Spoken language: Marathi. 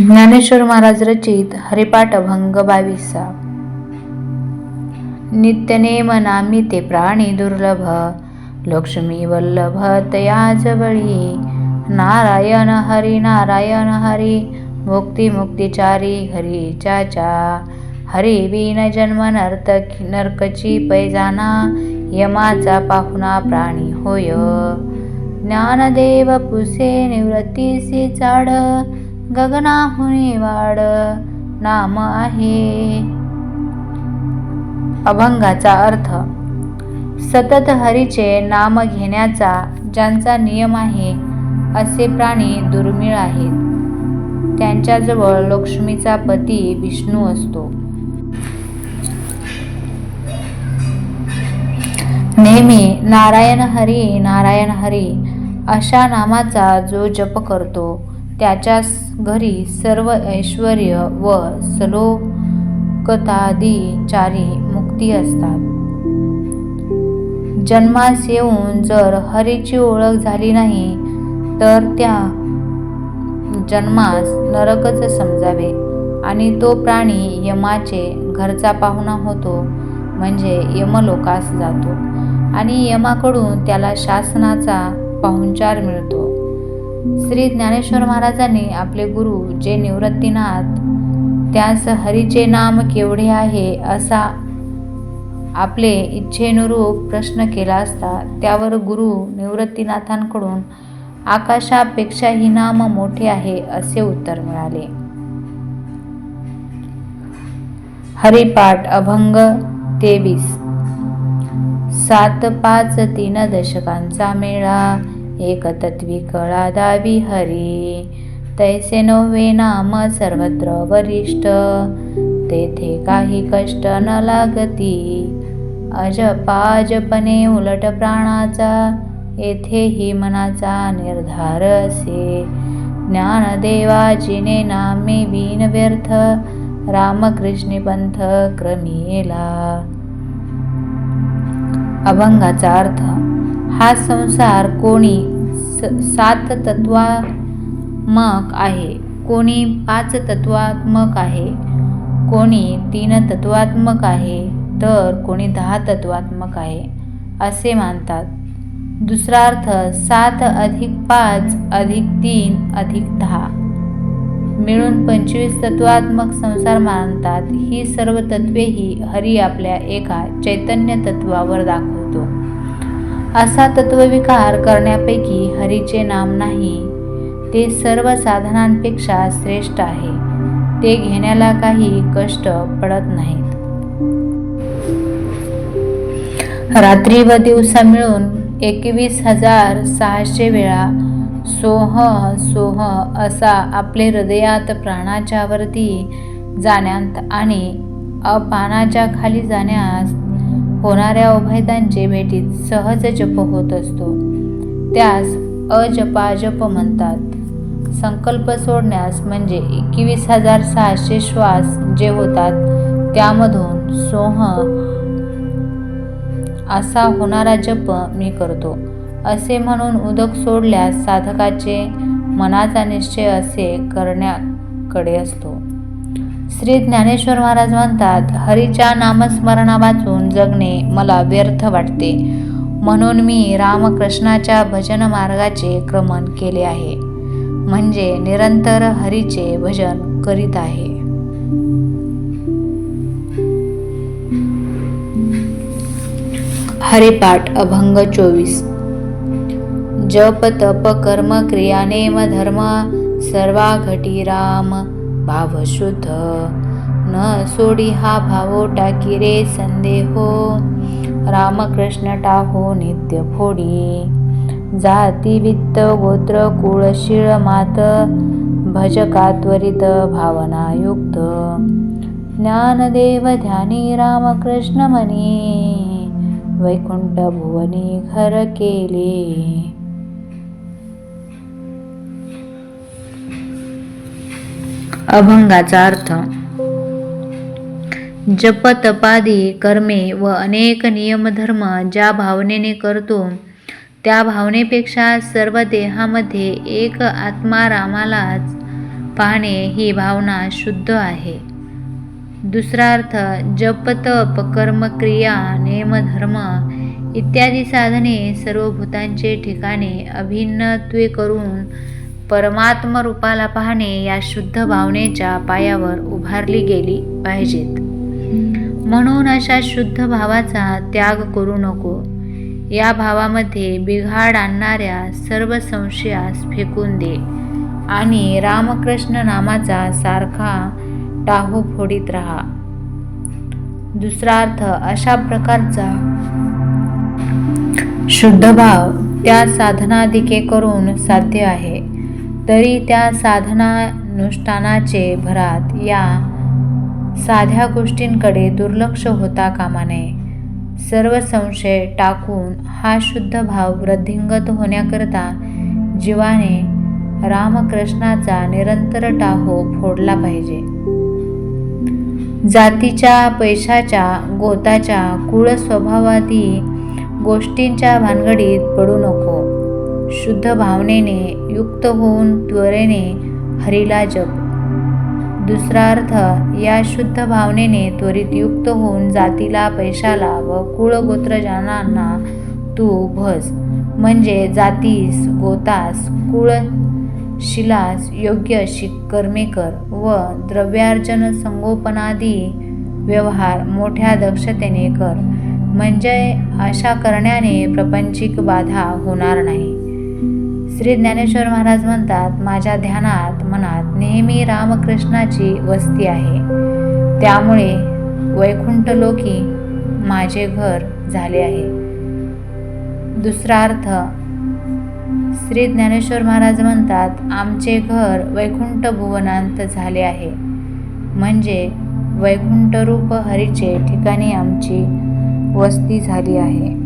ज्ञानेश्वर महाराज रचित हरिपाठ अभंग बावीसा. नित्यनेम नामी ते प्राणी दुर्लभ लक्ष्मी वल्लभ तया जवळी. नारायण हरी नारायण हरी मुक्ती मुक्तिचारी हरी चाचा. हरी बिन जन्म नर्त नर्कची पैजाना यमाचा पाहुणा प्राणी होय. ज्ञानदेव पुसे निवृत्तीसी चाड गगनाहुनी वाड नाम आहे. अभंगाचा अर्थ सतत हरीचे नाम घेण्याचा ज्यांचा नियम आहे असे प्राणी दुर्मिळ आहेत. त्यांच्याजवळ लक्ष्मीचा पती विष्णू असतो. नेहमी नारायण हरी नारायण हरी अशा नामाचा जो जप करतो त्याच्या घरी सर्व ऐश्वर व सलोकतादिचारी मुक्ती असतात. जन्मास येऊन जर हरीची ओळख झाली नाही तर त्या जन्मास नरकच समजावे आणि तो प्राणी यमाचे घरचा पाहुणा होतो म्हणजे यमलोकास जातो आणि यमाकडून त्याला शासनाचा पाहुणचार मिळतो. श्री ज्ञानेश्वर महाराजांनी आपले गुरु जे निवृत्तीनाथ त्यास हरीचे नाम केवढे आहे असा आपले इच्छेनुरूप प्रश्न केला असता त्यावर गुरु निवृत्तीनाथांकडून आकाशापेक्षाही नाम मोठे आहे असे उत्तर मिळाले. हरिपाठ अभंग तेवीस. सात पाच तीन दशकांचा मेळा. एकतत्वी कळा दावी हरी तैसे नव्हे नाम सर्वत्र वरिष्ठ. तेथे काही कष्ट न लागती. अजपाजपणे उलट प्राणाचा येथेही मनाचा निर्धार असे. ज्ञानदेवाजीने नामे बिन व्यर्थ रामकृष्णी पंथ क्रमिला. अभंगाचा अर्थ हा संसार कोणी सात तत्वात्मक आहे. कोणी पाच तत्वात्मक आहे कोणी तीन तत्वात्मक आहे तर कोणी दहा तत्वात्मक आहे असे मानतात. दुसरा अर्थ सात अधिक पाच अधिक तीन अधिक दहा. मिळून पंचवीस तत्वात्मक संसार मानतात. ही सर्व तत्वेही हरी आपल्या एका चैतन्य तत्वावर दाखवतो. असा तत्वविकार करण्यापैकी हरीचे नाम नाही. ते सर्व साधनांपेक्षा श्रेष्ठ आहे. ते घेण्याला काही कष्ट पडत नाहीत. रात्री व दिवसा मिळून एकवीस हजार सहाशे वेळा सोह सोह असा आपले हृदयात प्राणाच्या वरती जाण्यात आणि अपानाच्या खाली जाण्यास होणाऱ्या उभयतांचे भेटीत सहज जप होत असतो. त्यास अजपाजप म्हणतात. संकल्प सोडण्यास म्हणजे एकवीस हजार सहाशे श्वास जे होतात त्यामधून सोह असा होणारा जप मी करतो. असे म्हणून उदक सोडल्यास साधकाचे मनाचा निश्चय असे करण्याकडे असतो. श्री ज्ञानेश्वर महाराज म्हणतात हरीच्या नामस्मरणा वाचून जगणे मला व्यर्थ वाटते. म्हणून मी रामकृष्णाच्या भजन मार्गाचे क्रमण केले आहे. म्हणजे निरंतर हरीचे भजन करीत आहे. हरिपाठ अभंग चोवीस. जप तप कर्म क्रिया नेम धर्म सर्वा घटी राम. भाव शुद्ध. न सोडी हा भावो टाकी रे संदेहो. रामकृष्ण टाहो नित्य फोडी. जाती वित्त गोत्र कुळ शिळ मात भजका त्वरित भावनायुक्त ज्ञानदेव ध्यानी रामकृष्ण मनी वैकुंठ भुवनी घर केले. अभंगाचा अर्थ. जप तपादी कर्मे व अनेक नियमधर्म ज्या भावनेने करतो त्या भावनेपेक्षा सर्व देहामध्ये एक आत्मा रामालाच पाहणे ही भावना शुद्ध आहे. दुसरा अर्थ जप तप कर्म क्रिया नेम इत्यादी साधने सर्व भूतांचे ठिकाणे अभिन्नत्वे करून परमात्म रूपाला पाहणे या शुद्ध भावनेच्या पायावर उभारली गेली पाहिजेत. म्हणून अशा शुद्ध भावाचा त्याग करू नको. या भावामध्ये बिघाड आणणाऱ्या सर्व संशयास फेकून दे आणि रामकृष्ण नामाचा सारखा टाहू फोडीत राहा. दुसरा अर्थ अशा प्रकारचा शुद्ध भाव त्या साधनाधिके करून साध्य आहे. तरी त्या साधनानुष्ठानाचे भरात या साध्या गोष्टींकडे दुर्लक्ष होता कामा नये सर्व संशय टाकून हा शुद्ध भाव वृद्धिंगत होण्याकरता जीवाने रामकृष्णाचा निरंतर टाहो फोडला पाहिजे. जातीच्या पैशाच्या गोताच्या कुळ स्वभावादी गोष्टींच्या भानगडीत पडू नको. शुद्ध भावनेने युक्त होऊन त्वरेने हरीला जप. दुसरा अर्थ या शुद्ध भावनेने त्वरित युक्त होऊन जातीला पैशाला व कुळगोत्रजनांना तू भज म्हणजे जातीस गोतास कुळ शिलास योग्य अशी कर्मे कर व द्रव्यार्जन संगोपनादी व्यवहार मोठ्या दक्षतेने कर. म्हणजे अशा करण्याने प्रपंचिक बाधा होणार नाही. श्री ज्ञानेश्वर महाराज म्हणतात माझ्या ध्यानात मनात नेहमी रामकृष्णाची वस्ती आहे. त्यामुळे वैकुंठ लोकी माझे घर झाले आहे. दुसरा अर्थ श्री ज्ञानेश्वर महाराज म्हणतात आमचे घर वैकुंठ भुवनांत झाले आहे. म्हणजे वैकुंठरूप हरीचे ठिकाणी आमची वस्ती झाली आहे.